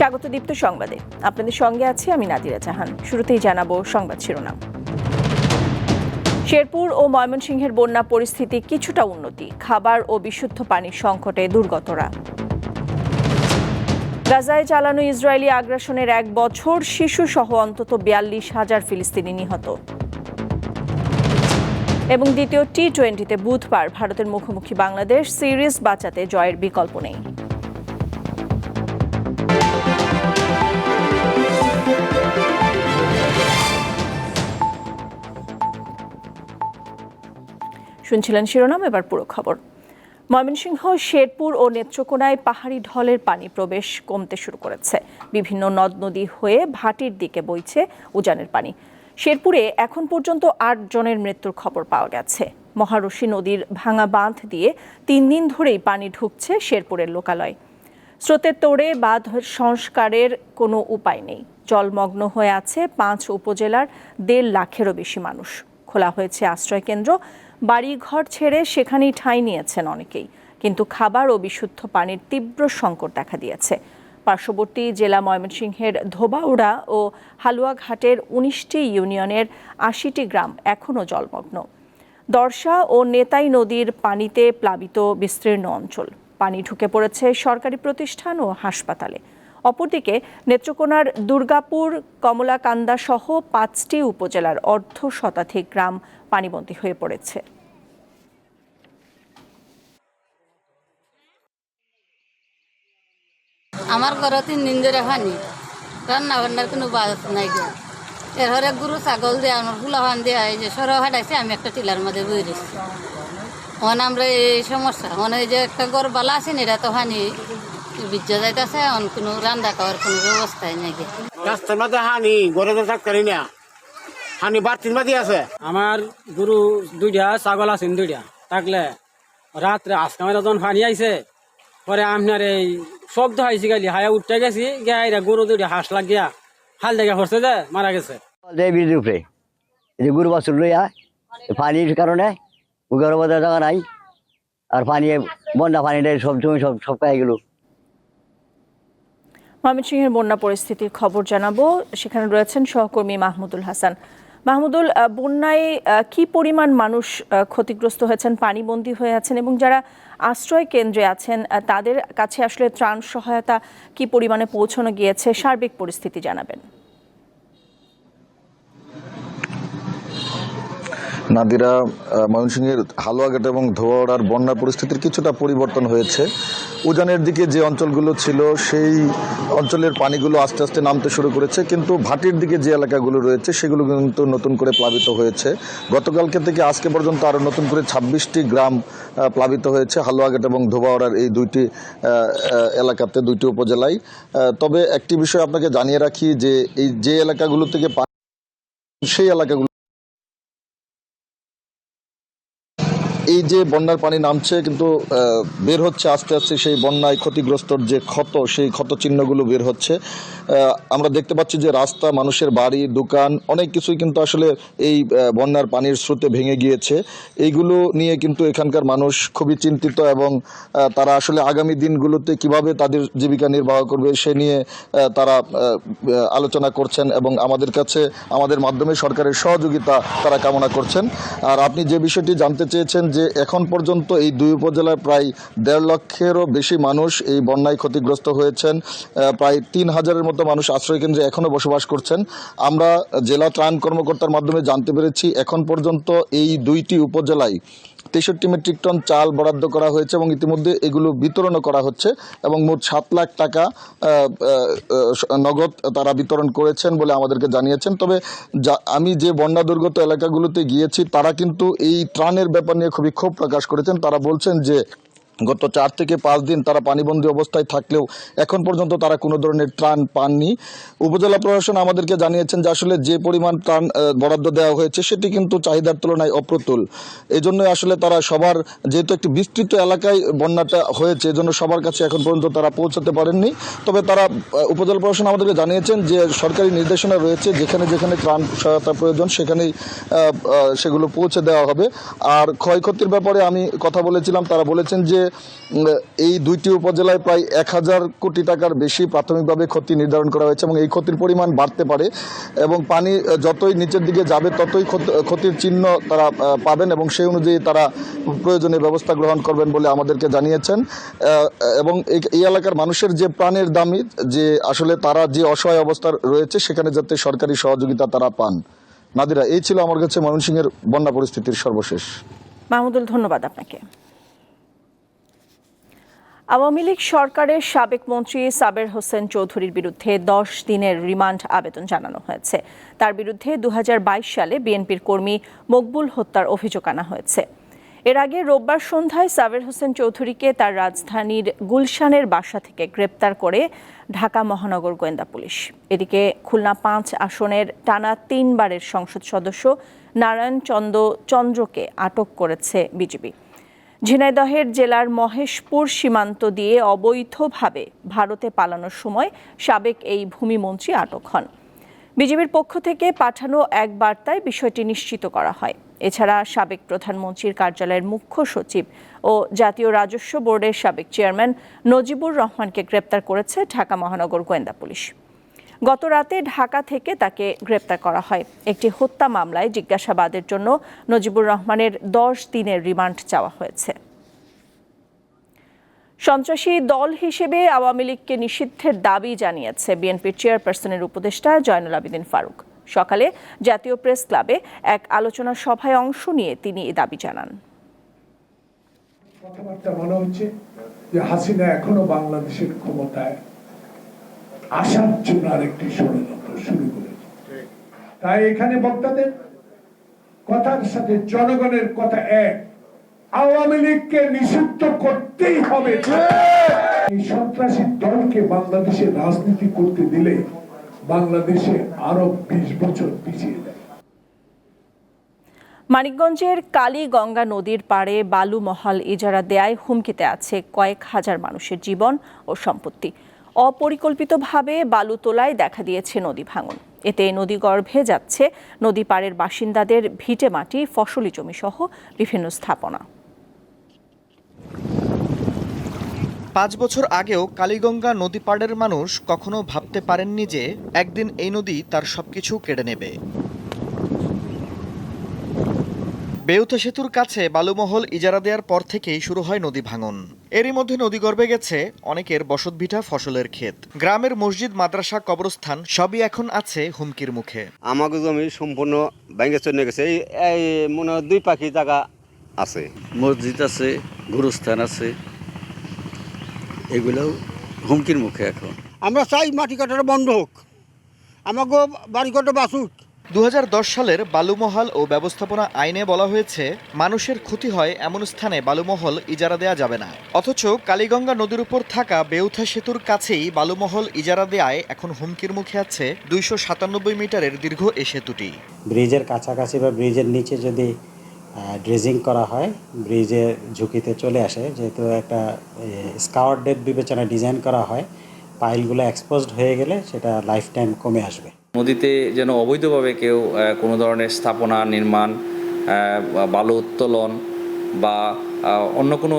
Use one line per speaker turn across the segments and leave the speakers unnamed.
স্বাগত দীপ্ত সংবাদে। আপনাদের সঙ্গে আছি আমি নাদিরা জাহান। শুরুতেই জানাব সংবাদ শিরোনাম। শেরপুর ও ময়মনসিংহের বন্যা পরিস্থিতি কিছুটা উন্নতি। খাবার ও বিশুদ্ধ পানির সংকটে দুর্গতরা। গাজায় চালানো ইসরায়েলি আগ্রাসনের এক বছর শিশু সহ অন্তত বিয়াল্লিশ হাজার ফিলিস্তিনি নিহত। এবং দ্বিতীয় টি টোয়েন্টিতে বুধবার ভারতের মুখোমুখি বাংলাদেশ সিরিজ বাঁচাতে জয়ের বিকল্প নেই। শুনছিলেন শিরোনাম, এবার পুরো খবর। ময়মনসিংহ, শেরপুর ও নেত্রকোনায় পাহাড়ি ঢলের পানি প্রবেশ কমতে শুরু করেছে। বিভিন্ন নদ নদী হয়ে ভাটির দিকে বইছে উজানের পানি। শেরপুরে এখন পর্যন্ত আট জনের মৃত্যুর খবর পাওয়া গেছে। মহারশী নদীর ভাঙা বাঁধ দিয়ে তিন দিন ধরেই পানি ঢুকছে শেরপুরের লোকালয়। স্রোতের তোড়ে বাঁধ সংস্কারের কোনো উপায় নেই। জলমগ্ন হয়ে আছে পাঁচ উপজেলার দেড় লাখেরও বেশি মানুষ। খোলা হয়েছে আশ্রয় কেন্দ্র বাড়িঘর ছেড়ে সেখানেই ঠাঁই নিয়েছেন অনেকেই। কিন্তু খাবার ও বিশুদ্ধ পানির তীব্র সংকট দেখা দিয়েছে। পার্শ্ববর্তী জেলা ময়মনসিংহের ধোবাউড়া ও হালুয়াঘাটের উনিশটি ইউনিয়নের আশিটি গ্রাম এখনও জলমগ্ন। দর্শা ও নেতাই নদীর পানিতে প্লাবিত বিস্তীর্ণ অঞ্চল। পানি ঢুকে পড়েছে সরকারি প্রতিষ্ঠান ও হাসপাতালে। অপরদিকে নেত্রকোনার দুর্গাপুর, কমলাকান্দা সহ পাঁচটি উপজেলার অর্ধ শতাধিক গ্রাম পানিবন্দী হয়ে পড়েছে।
আমার ঘরতে ধরে পানি রান্না বান্নার কোনো বাস নাই এর হরে গরু, ছাগল দিয়ে, আমার ফুলা দেওয়া এই যে সর হাঁটাইছে, আমি একটা টিলার মধ্যে বই রয়েছি মানে আমরা এই সমস্যা মানে যে একটা গড় বালা আছে না, এটা তো হানি বিজ্জা যাইতেছে এখন কোনো রান্না খাওয়ার কোনো ব্যবস্থাই নাই
রাস্তার মধ্যে হানি ঘরে তো থাকতে না। হানি বাড়তির মাঝে আছে।
আমার গরু দুইটা ছাগল আছে দুইটা। থাকলে রাত্রে আজকে আমার যখন পানি আইছে পরে আপনার এই শব্দ হয়েছে গেলি হায়া উঠতে গেছি গিয়া গরু দুইটা হাঁস লাগিয়া হাল দেখে পড়ছে যে মারা গেছে।
দেয় বীজের উপরে এই যে গরু বাছুর লইয়া পানির কারণে উগার বাজার জায়গা নাই আর পানি বন্যা পানিটা সব জমি সব সব খাই গেল।
ময়মনসিংহের বন্যা পরিস্থিতির খবর জানাব। সেখানে রয়েছেন সহকর্মী মাহমুদুল হাসান। মাহমুদুল বন্যায় কি পরিমাণ মানুষ ক্ষতিগ্রস্ত হয়েছেন, পানিবন্দী হয়ে আছেন এবং যারা আশ্রয় কেন্দ্রে আছেন তাদের কাছে আসলে ত্রাণ সহায়তা কি পরিমাণে পৌঁছানো গিয়েছে, সার্বিক পরিস্থিতি জানাবেন।
নাদিরা ময়মনসিংহের হালুয়াঘাট এবং ধোয়াড়ার বন্যা পরিস্থিতির কিছুটা পরিবর্তন হয়েছে। উজানের দিকে যে অঞ্চলগুলো ছিল, সেই অঞ্চলের পানিগুলো আস্তে আস্তে নামতে শুরু করেছে। কিন্তু ভাটির দিকে যে এলাকাগুলো রয়েছে, সেগুলো কিন্তু নতুন করে প্লাবিত হয়েছে। গতকালকে থেকে আজকে পর্যন্ত আরও নতুন করে ছাব্বিশটি গ্রাম প্লাবিত হয়েছে। হালুয়াঘাট এবং ধোবাওড়ার এই দুইটি এলাকাতে, দুইটি উপজেলায়। তবে একটি বিষয় আপনাকে জানিয়ে রাখি যে, এই যে এলাকাগুলো থেকে সেই এলাকাগুলো এই যে বন্যার পানি নামছে, কিন্তু বের হচ্ছে আস্তে আস্তে সেই বন্যায় ক্ষতিগ্রস্তর যে ক্ষত, সেই ক্ষত চিহ্নগুলো বের হচ্ছে। আমরা দেখতে পাচ্ছি যে রাস্তা, মানুষের বাড়ি, দোকান, অনেক কিছুই কিন্তু আসলে এই বন্যার পানির স্রোতে ভেঙে গিয়েছে। এইগুলো নিয়ে কিন্তু এখানকার মানুষ খুবই চিন্তিত এবং তারা আসলে আগামী দিনগুলোতে কীভাবে তাদের জীবিকা নির্বাহ করবে, সে নিয়ে তারা আলোচনা করছেন এবং আমাদের কাছে, আমাদের মাধ্যমে সরকারের সহযোগিতা তারা কামনা করছেন। আর আপনি যে বিষয়টি জানতে চেয়েছেন যে এখন পর্যন্ত এই দুই উপজেলায় প্রায় দেড় লক্ষেরও বেশি মানুষ এই বন্যায় ক্ষতিগ্রস্ত হয়েছেন। প্রায় তিন হাজারের মতো মানুষ আশ্রয়কেন্দ্রে এখনও বসবাস করছেন। আমরা জেলা ত্রাণ কর্মকর্তার মাধ্যমে জানতে পেরেছি, এখন পর্যন্ত এই দুইটি উপজেলায় তেষট্টি মেট্রিক টন চাল বরাদ্দ করা হয়েছে এবং ইতিমধ্যে এগুলো বিতরণও করা হচ্ছে এবং মোট সাত লাখ টাকা নগদ তারা বিতরণ করেছেন বলে আমাদেরকে জানিয়েছেন। তবে আমি যে বন্যা দুর্গত এলাকাগুলোতে গিয়েছি, তারা কিন্তু এই ত্রাণের ব্যাপার নিয়ে খুবই ক্ষোভ প্রকাশ করেছেন। তারা বলছেন যে গত চার থেকে পাঁচ দিন তারা পানিবন্দী অবস্থায় থাকলেও এখন পর্যন্ত তারা কোনো ধরনের ত্রাণ পাননি। উপজেলা প্রশাসন আমাদেরকে জানিয়েছেন যে আসলে যে পরিমাণ ত্রাণ বরাদ্দ দেওয়া হয়েছে সেটি কিন্তু চাহিদার তুলনায় অপ্রতুল। এই জন্যই আসলে তারা সবার, যেহেতু একটি বিস্তৃত এলাকায় বন্যাটা হয়েছে, এজন্য সবার কাছে এখন পর্যন্ত তারা পৌঁছাতে পারেননি। তবে তারা উপজেলা প্রশাসন আমাদেরকে জানিয়েছেন যে সরকারি নির্দেশনা রয়েছে, যেখানে যেখানে ত্রাণ সহায়তা প্রয়োজন সেখানেই সেগুলো পৌঁছে দেওয়া হবে। আর ক্ষয়ক্ষতির ব্যাপারে আমি কথা বলেছিলাম, তারা বলেছেন যে এই দুইটি উপজেলায় প্রায় এক হাজার কোটি টাকার বেশি প্রাথমিকভাবে ক্ষতি নির্ধারণ করা হয়েছে এবং এই ক্ষতির পরিমাণ বাড়তে পারে এবং পানি যতই নিচের দিকে যাবে, ততই ক্ষতির চিহ্ন তারা পাবেন এবং সেই অনুযায়ী তারা প্রয়োজনীয় ব্যবস্থা গ্রহণ করবেন বলে আমাদেরকে জানিয়েছেন। এবং এই- এলাকার মানুষের যে প্রাণের দামি, যে আসলে তারা যে অসহায় অবস্থা রয়েছে, সেখানে যাতে সরকারি সহযোগিতা তারা পান। নাদিরা, এই ছিল আমার কাছে ময়মনসিংহের বন্যা পরিস্থিতির সর্বশেষ।
মাহমুদুল, ধন্যবাদ আপনাকে। আওয়ামী লীগ সরকারের সাবেক মন্ত্রী সাবের হোসেন চৌধুরীর বিরুদ্ধে দশ দিনের রিমান্ড আবেদন জানানো হয়েছে। তার বিরুদ্ধে দুহাজার বাইশ সালে বিএনপির কর্মী মকবুল হত্যার অভিযোগ আনা হয়েছে। এর আগে রোববার সন্ধ্যায় সাবের হোসেন চৌধুরীকে তার রাজধানীর গুলশানের বাসা থেকে গ্রেপ্তার করে ঢাকা মহানগর গোয়েন্দা পুলিশ। এদিকে খুলনা পাঁচ আসনের টানা তিনবারের সংসদ সদস্য নারায়ণ চন্দ্র চন্দ্রকে আটক করেছে বিজেপি ঝিনাইদহের জেলার মহেশপুর সীমান্ত দিয়ে অবৈধভাবে ভারতে পালানোর সময় সাবেক এই ভূমিমন্ত্রী আটক হন। বিজেপির পক্ষ থেকে পাঠানো এক বার্তায় বিষয়টি নিশ্চিত করা হয়। এছাড়া সাবেক প্রধানমন্ত্রীর কার্যালয়ের মুখ্য সচিব ও জাতীয় রাজস্ব বোর্ডের সাবেক চেয়ারম্যান নজিবুর রহমানকে গ্রেপ্তার করেছে ঢাকা মহানগর গোয়েন্দা পুলিশ। গত রাতে ঢাকা থেকে তাকে গ্রেপ্তার করা হয়। একটি হত্যা মামলায় জিজ্ঞাসাবাদের জন্য নজিবুর রহমানের দশ দিনের রিমান্ড চাওয়া হয়েছে। সন্ত্রাসী দল হিসেবে আওয়ামী লীগকে নিষিদ্ধের দাবি জানিয়েছে বিএনপির চেয়ারপারসনের উপদেষ্টা জয়নুল আবেদিন ফারুক। সকালে জাতীয় প্রেস ক্লাবে এক আলোচনা সভায় অংশ নিয়ে তিনি এ দাবি জানান।
কথাবার্তা মনে হচ্ছে যে হাসিনা এখনও বাংলাদেশের ক্ষমতায় আসার জন্য আরেকটি ষড়যন্ত্র শুরু করেছে। তাই এখানে বক্তাদের কথার সাথে জনগণের কথা এক। আওয়ামী লীগকে নিষিদ্ধ করতেই হবে। এই সন্ত্রাসী দলকে বাংলাদেশে রাজনীতি করতে দিলে বাংলাদেশে আরও বিশ বছর পিছিয়ে যায়।
মানিকগঞ্জের কালীগঙ্গা নদীর পাড়ে বালু মহল ইজারা দেয়ায় হুমকিতে আছে কয়েক হাজার মানুষের জীবন ও সম্পত্তি। অপরিকল্পিতভাবে বালু তোলায় দেখা দিয়েছে নদী ভাঙন। এতে নদী গর্ভে যাচ্ছে নদী পাড়ের বাসিন্দাদের ভিটে মাটি, ফসলি জমি সহ বিভিন্ন স্থাপনা।
পাঁচ বছর আগেও কালীগঙ্গা নদী পাড়ের মানুষ কখনো ভাবতে পারেননি যে একদিন এই নদী তার সবকিছু কেড়ে নেবে। বেউথা সেতুর কাছে বালুমহল ইজারা দেওয়ার পর থেকেই শুরু হয় নদী ভাঙন। এরই মধ্যে নদী নদীগর্ভে গেছে অনেকের বসতভিটা ফসলের ক্ষেত। গ্রামের মসজিদ মাদ্রাসা কবরস্থান সবই এখন আছে হুমকির মুখে।
আমাকে জমি সম্পূর্ণ ভেঙে চলে গেছে। এই মনে হয় দুই পাখি জায়গা আছে।
মসজিদ আছে গুরুস্থান আছে। এগুলোও হুমকির মুখে এখন।
আমরা চাই মাটি কাটাটা বন্ধ হোক। আমাকে বাড়ি কাটা বাসুক।
দু হাজার দশ সালের বালুমহল ও ব্যবস্থাপনা আইনে বলা হয়েছে, মানুষের ক্ষতি হয় এমন স্থানে বালুমহল ইজারা দেয়া যাবে না। অথচ কালীগঙ্গা নদীর উপর থাকা বেউথা সেতুর কাছেই বালুমহল ইজারা দেয়ায় এখন হুমকির মুখে আছে দুইশো সাতানব্বই মিটারের দীর্ঘ এ সেতুটি।
ব্রিজের কাছাকাছি বা ব্রিজের নিচে যদি ড্রেজিং করা হয় ব্রিজে ঝুঁকিতে চলে আসে, যেহেতু একটা স্কাওয়ার ডেট বিবেচনায় ডিজাইন করা হয়, পাইলগুলো এক্সপোজড হয়ে গেলে সেটা লাইফ টাইম কমে আসবে।
নদীতে যেন অবৈধভাবে কেউ কোনো ধরনের স্থাপনা নির্মাণ বালু উত্তোলন বা অন্য কোনো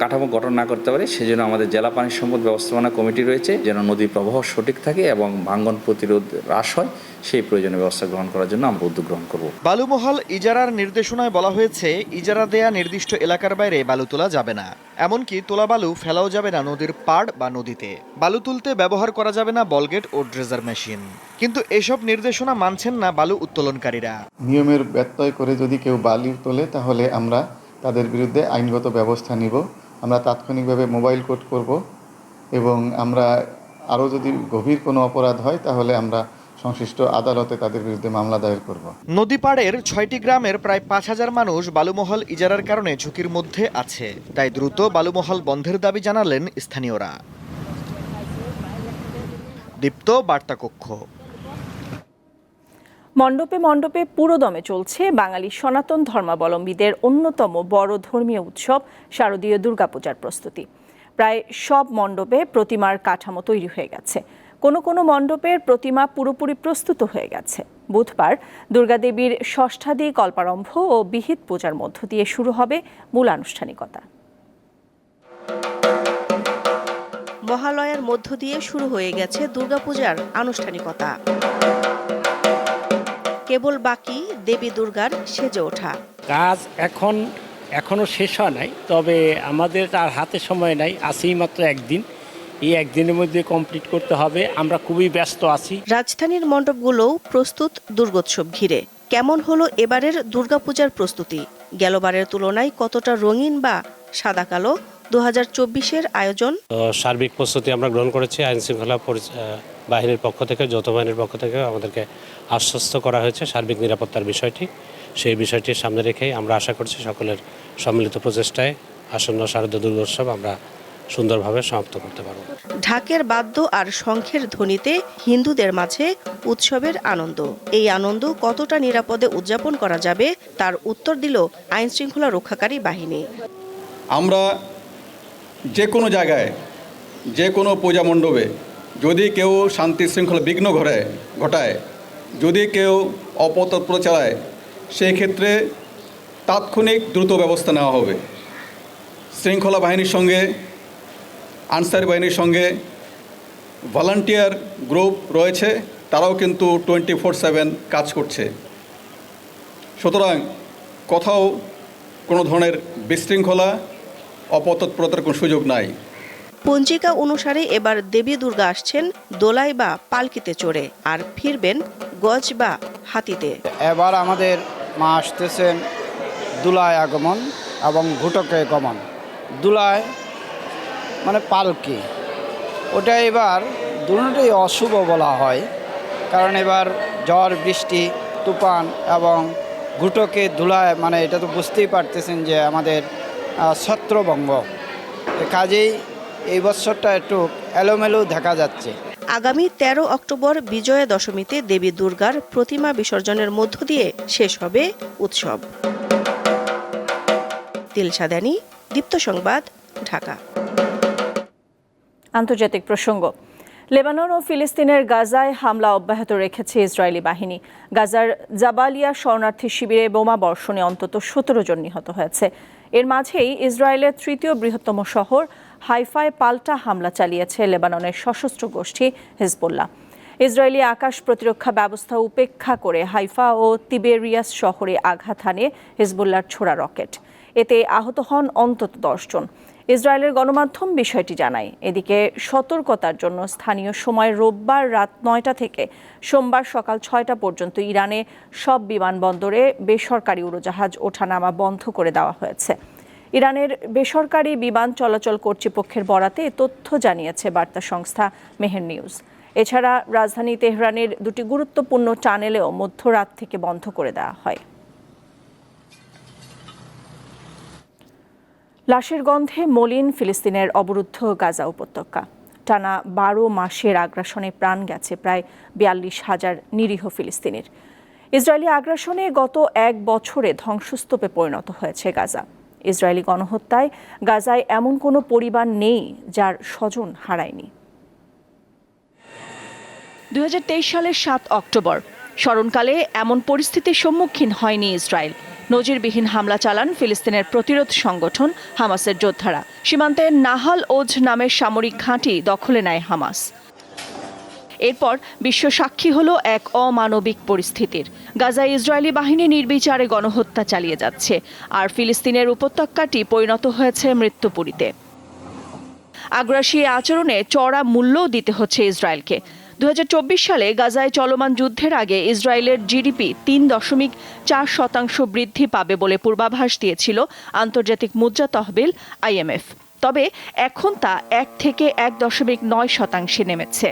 কাঠামো গঠন না করতে পারে সেজন্য আমাদের জেলা পানি সম্পদ ব্যবস্থাপনা কমিটি রয়েছে যেন নদীর প্রবাহ সঠিক থাকে এবং ভাঙ্গন প্রতিরোধ হ্রাস হয় সেই প্রয়োজনীয় ব্যবস্থা গ্রহণ করার জন্য আমরা উদ্যোগ গ্রহণ করব।
বালুমহল ইজারার নির্দেশনায় বলা হয়েছে ইজারা দেয়া নির্দিষ্ট এলাকার বাইরে বালু তোলা যাবে না। এমনকি তোলা বালু ফেলাও যাবে না নদীর পাড় বা নদীতে। বালু তুলতে ব্যবহার করা যাবে না বলগেট ও ড্রেজার মেশিন। কিন্তু এসব নির্দেশনা মানছেন না বালু উত্তোলনকারীরা।
নিয়মের ব্যত্যয় করে যদি কেউ বালি তোলে তাহলে আমরা তাদের বিরুদ্ধে আইনগত ব্যবস্থা নিব। আমরা তাৎক্ষণিকভাবে মোবাইল কোড করব এবং আমরা আরও যদি গভীর কোনো অপরাধ হয়, তাহলে আমরা সংশ্লিষ্ট আদালতে তাদের বিরুদ্ধে মামলা দায়ের করব।
নদী পাড়ের ছয়টি গ্রামের প্রায় পাঁচ হাজার মানুষ বালুমহল ইজারার কারণে ঝুঁকির মধ্যে আছে। তাই দ্রুত বালুমহল বন্ধের দাবি জানালেন স্থানীয়রা। দীপ্ত বার্তা কক্ষ
মণ্ডপে মণ্ডপে পুরোদমে চলছে বাঙালি সনাতন ধর্মাবলম্বীদের অন্যতম বড় ধর্মীয় উৎসব শারদীয় দুর্গাপূজার প্রস্তুতি। প্রায় সব মণ্ডপে প্রতিমার কাঠামো তৈরি হয়ে গেছে। কোনো কোনো মণ্ডপের প্রতিমা পুরোপুরি প্রস্তুত হয়ে গেছে। বুধবার দুর্গাদেবীর ষষ্ঠাদি কল্পারম্ভ ও বিহিত পূজার মধ্য দিয়ে শুরু হবে মূল আনুষ্ঠানিকতা।
মহালয়ার মধ্য দিয়ে শুরু হয়ে গেছে দুর্গাপূজার আনুষ্ঠানিকতা। কেবল বাকি দেবী দুর্গার সেজে ওঠা।
কাজ এখন এখনও শেষ হয় নাই তবে আমাদের আর হাতে সময় নাই আছেই মাত্র একদিন। এই একদিনের মধ্যে কমপ্লিট করতে হবে আমরা খুবই ব্যস্ত আছি।
রাজধানীর মণ্ডপগুলোও প্রস্তুত দুর্গোৎসব ঘিরে। কেমন হলো এবারের দুর্গাপূজার প্রস্তুতি? গেলবারের তুলনায় কতটা রঙিন বা সাদা কালো? দু হাজার চব্বিশের আয়োজন।
সার্বিক প্রস্তুতি আমরা গ্রহণ করেছি। আইন শৃঙ্খলা পরি- বাহিনীর পক্ষ থেকে যৌথ বাহিনীর পক্ষ থেকে আমাদেরকে আশ্বস্ত করা হয়েছে সার্বিক নিরাপত্তার বিষয়টি। সেই বিষয়টি সামনে রেখেই আমরা আশা করছি সকলের সম্মিলিত প্রচেষ্টায় আসন্ন শারদীয় দুর্গোৎসব আমরা সুন্দরভাবে সমাপ্ত করতে পারব।
ঢাকের বাদ্য আর শঙ্খের ধ্বনিতে হিন্দুদের মাঝে উৎসবের আনন্দ। এই আনন্দ কতটা নিরাপদে উদযাপন করা যাবে তার উত্তর দিল আইন শৃঙ্খলা রক্ষাকারী বাহিনী।
আমরা যে কোনো জায়গায়, যে কোনো পূজা মণ্ডপে যদি কেউ শান্তি শৃঙ্খলা বিঘ্ন ঘটায় ঘটায়, যদি কেউ অপতৎপর চালায়, সেই ক্ষেত্রে তাৎক্ষণিক দ্রুত ব্যবস্থা নেওয়া হবে। শৃঙ্খলা বাহিনীর সঙ্গে, আনসার বাহিনীর সঙ্গে ভলান্টিয়ার গ্রুপ রয়েছে, তারাও কিন্তু টোয়েন্টি ফোর সেভেন কাজ করছে। সুতরাং কোথাও কোনো ধরনের বিশৃঙ্খলা অপতৎপরতার কোনো সুযোগ নাই।
পঞ্জিকা অনুসারে এবার দেবী দুর্গা আসছেন দোলাই বা পালকিতে চড়ে আর ফিরবেন গজ বা হাতিতে।
এবার আমাদের মা আসতেছেন দুলায় আগমন এবং ঘুটকে গমন। দুলায় মানে পালকি। ওটা এবার দুটোই অশুভ বলা হয়। কারণ এবার ঝড় বৃষ্টি তুফান এবং ঘুটকে ধুলায় মানে এটা তো বুঝতেই পারতেছেন যে আমাদের ছত্রভঙ্গ। কাজেই এই বছরটা একটু এলোমেলো দেখা যাচ্ছে।
আগামী ১৩ অক্টোবর বিজয়া দশমীতে দেবী দুর্গার প্রতিমা বিসর্জনের মধ্য দিয়ে শেষ হবে উৎসব। দিলশাদানি দীপ্ত সংবাদ ঢাকা।
আন্তর্জাতিক প্রসঙ্গ। লেবানন ও ফিলিস্তিনের গাজায় হামলা অব্যাহত রেখেছে ইসরায়েলি বাহিনী। গাজার জাবালিয়া শরণার্থী শিবিরে বোমা বর্ষণে অন্তত সতেরো জন নিহত হয়েছে। এর মাঝেই ইসরায়েলের তৃতীয় বৃহত্তম শহর হাইফায় পাল্টা হামলা চালিয়েছে লেবাননের সশস্ত্র গোষ্ঠী হিজবুল্লাহ। ইসরায়েলি আকাশ প্রতিরক্ষা ব্যবস্থা উপেক্ষা করে হাইফা ও তিবেরিয়াস শহরে আঘাত হানে হিজবুল্লার ছোড়া রকেট। এতে আহত হন অন্তত দশজন। ইসরায়েলের গণমাধ্যম বিষয়টি জানায়। এদিকে সতর্কতার জন্য স্থানীয় সময় রোববার রাত নয়টা থেকে সোমবার সকাল ছয়টা পর্যন্ত ইরানে সব বিমানবন্দরে বেসরকারি উড়োজাহাজ ওঠানামা বন্ধ করে দেওয়া হয়েছে। ইরানের বেসরকারি বিমান চলাচল কর্তৃপক্ষের বরাতে তথ্য জানিয়েছে বার্তা সংস্থা মেহের নিউজ। এছাড়া রাজধানী তেহরানের দুটি গুরুত্বপূর্ণ টানেলেও মধ্যরাত থেকে বন্ধ করে দেওয়া হয়। লাশের গন্ধে মলিন ফিলিস্তিনের অবরুদ্ধ গাজা উপত্যকা। টানা বারো মাসের আগ্রাসনে প্রাণ গেছে প্রায় বিয়াল্লিশ হাজার নিরীহ ফিলিস্তিনির। ইসরায়েলি আগ্রাসনে গত এক বছরে ধ্বংসস্তূপে পরিণত হয়েছে গাজা। ইসরায়েলি গণহত্যায় গাজায় এমন কোনো পরিবার নেই যার স্বজন হারায়নি। দু হাজার তেইশ সালের সাত অক্টোবর, স্মরণকালে এমন পরিস্থিতির সম্মুখীন হয়নি ইসরায়েল। নজিরবিহীন হামলা চালান ফিলিস্তিনের প্রতিরোধ সংগঠন হামাসের যোদ্ধারা। সীমান্তে নাহাল ওজ নামের সামরিক ঘাঁটি দখলে নেয় হামাস। এরপর বিশ্ব সাক্ষী হলো এক অমানবিক পরিস্থিতির। গাজায় ইসরায়েলি বাহিনী নির্বিচারে গণহত্যা চালিয়ে যাচ্ছে, আর ফিলিস্তিনের উপত্যকাটি পরিণত হয়েছে মৃত্যুপুরীতে। আগ্রাসী আচরণে চড়া মূল্যও দিতে হচ্ছে ইসরায়েলকে। দু হাজার চব্বিশ সালে গাজায় চলমান যুদ্ধের আগে ইসরায়েলের জিডিপি তিন দশমিক চার শতাংশ বৃদ্ধি পাবে বলে পূর্বাভাস দিয়েছিল আন্তর্জাতিক মুদ্রা তহবিল আইএমএফ। তবে এখন তা এক থেকে এক দশমিক নয় শতাংশে নেমেছে।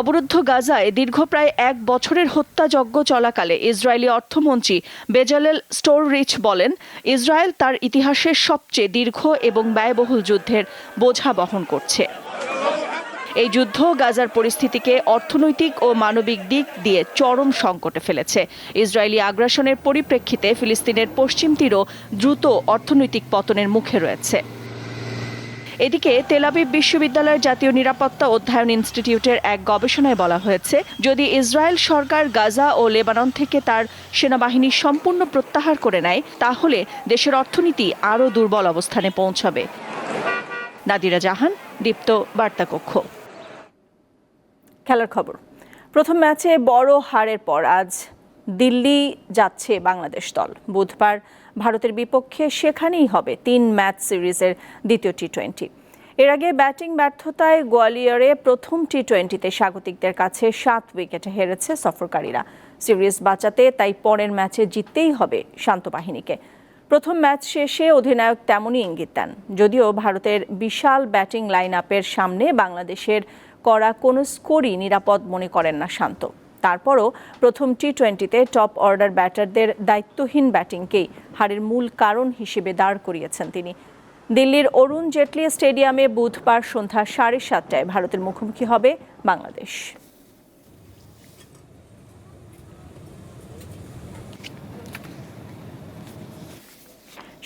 অবরুদ্ধ গাজায় দীর্ঘ প্রায় এক বছরের হত্যাযজ্ঞ চলাকালে ইসরায়েলি অর্থমন্ত্রী বেজালেল স্টোররিচ বলেন, ইসরায়েল তার ইতিহাসের সবচেয়ে দীর্ঘ এবং ব্যয়বহুল যুদ্ধের বোঝা বহন করছে। এই যুদ্ধ গাজার পরিস্থিতিকে অর্থনৈতিক ও মানবিক দিক দিয়ে চরম সংকটে ফেলেছে। ইসরায়েলি আগ্রাসনের পরিপ্রেক্ষিতে ফিলিস্তিনের পশ্চিম তীরও দ্রুত অর্থনৈতিক পতনের মুখে রয়েছে। এদিকে তেলাবিব বিশ্ববিদ্যালয়ের জাতীয় নিরাপত্তা অধ্যয়ন ইনস্টিটিউটের এক গবেষণায় বলা হয়েছে, যদি ইসরায়েল সরকার গাজা ও লেবানন থেকে তার সেনাবাহিনী সম্পূর্ণ প্রত্যাহার করে নেয়, তাহলে দেশের অর্থনীতি আরও দুর্বল অবস্থানে পৌঁছাবে। নাদিরা জাহান, দীপ্ত বার্তা কক্ষ খেলার খবর। প্রথম ম্যাচে বড় হারের পর আজ দিল্লি যাচ্ছে বাংলাদেশ দল। বুধবার ভারতের বিপক্ষে সেখানেই হবে তিন ম্যাচ সিরিজের দ্বিতীয় টি টোয়েন্টি এর আগে ব্যাটিং ব্যর্থতায় গোয়ালিয়রে প্রথম টি টোয়েন্টিতে স্বাগতিকদের কাছে সাত উইকেটে হেরেছে সফরকারীরা। সিরিজ বাঁচাতে তাই পরের ম্যাচে জিততেই হবে শান্ত বাহিনীকে। প্রথম ম্যাচ শেষে অধিনায়ক তেমনই ইঙ্গিত দেন। যদিও ভারতের বিশাল ব্যাটিং লাইন আপের সামনে বাংলাদেশের করা কোনো স্কোরই নিরাপদ মনে করেন না শান্ত। তারপরও প্রথম টি টোয়েন্টিতে টপ অর্ডার ব্যাটারদের দায়িত্বহীন ব্যাটিংকেই হারের মূল কারণ হিসেবে দাঁড় করিয়েছেন তিনি। দিল্লির অরুণ জেটলি স্টেডিয়ামে বুধবার সন্ধ্যা সাড়ে সাতটায় ভারতের মুখোমুখি হবে বাংলাদেশ।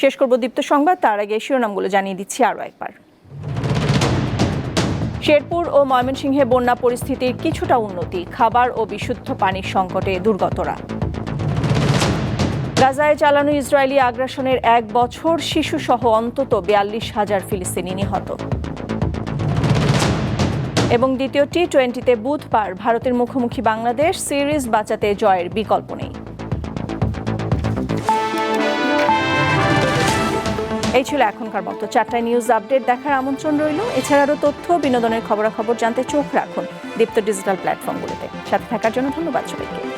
শেষ করব দীপ্ত সংবাদ, তার আগে শিরোনামগুলো জানিয়ে দিচ্ছি আরও একবার। শেরপুর ও ময়মনসিংহে বন্যা পরিস্থিতির কিছুটা উন্নতি, খাবার ও বিশুদ্ধ পানির সংকটে দুর্গতরা। গাজায় চালানো ইসরায়েলি আগ্রাসনের এক বছর শিশুসহ অন্তত বিয়াল্লিশ হাজার ফিলিস্তিনি নিহত। এবং দ্বিতীয় টি টোয়েন্টিতে বুধবার ভারতের মুখোমুখি বাংলাদেশ সিরিজ বাঁচাতে জয়ের বিকল্প নেই। এই ছিল এখনকার মতো। চারটায় নিউজ আপডেট দেখার আমন্ত্রণ রইল। এছাড়া আরও তথ্য, বিনোদনের খবরাখবর জানতে চোখ রাখুন দীপ্ত ডিজিটাল প্ল্যাটফর্মগুলোতে সাথে থাকার জন্য ধন্যবাদ সবাইকে।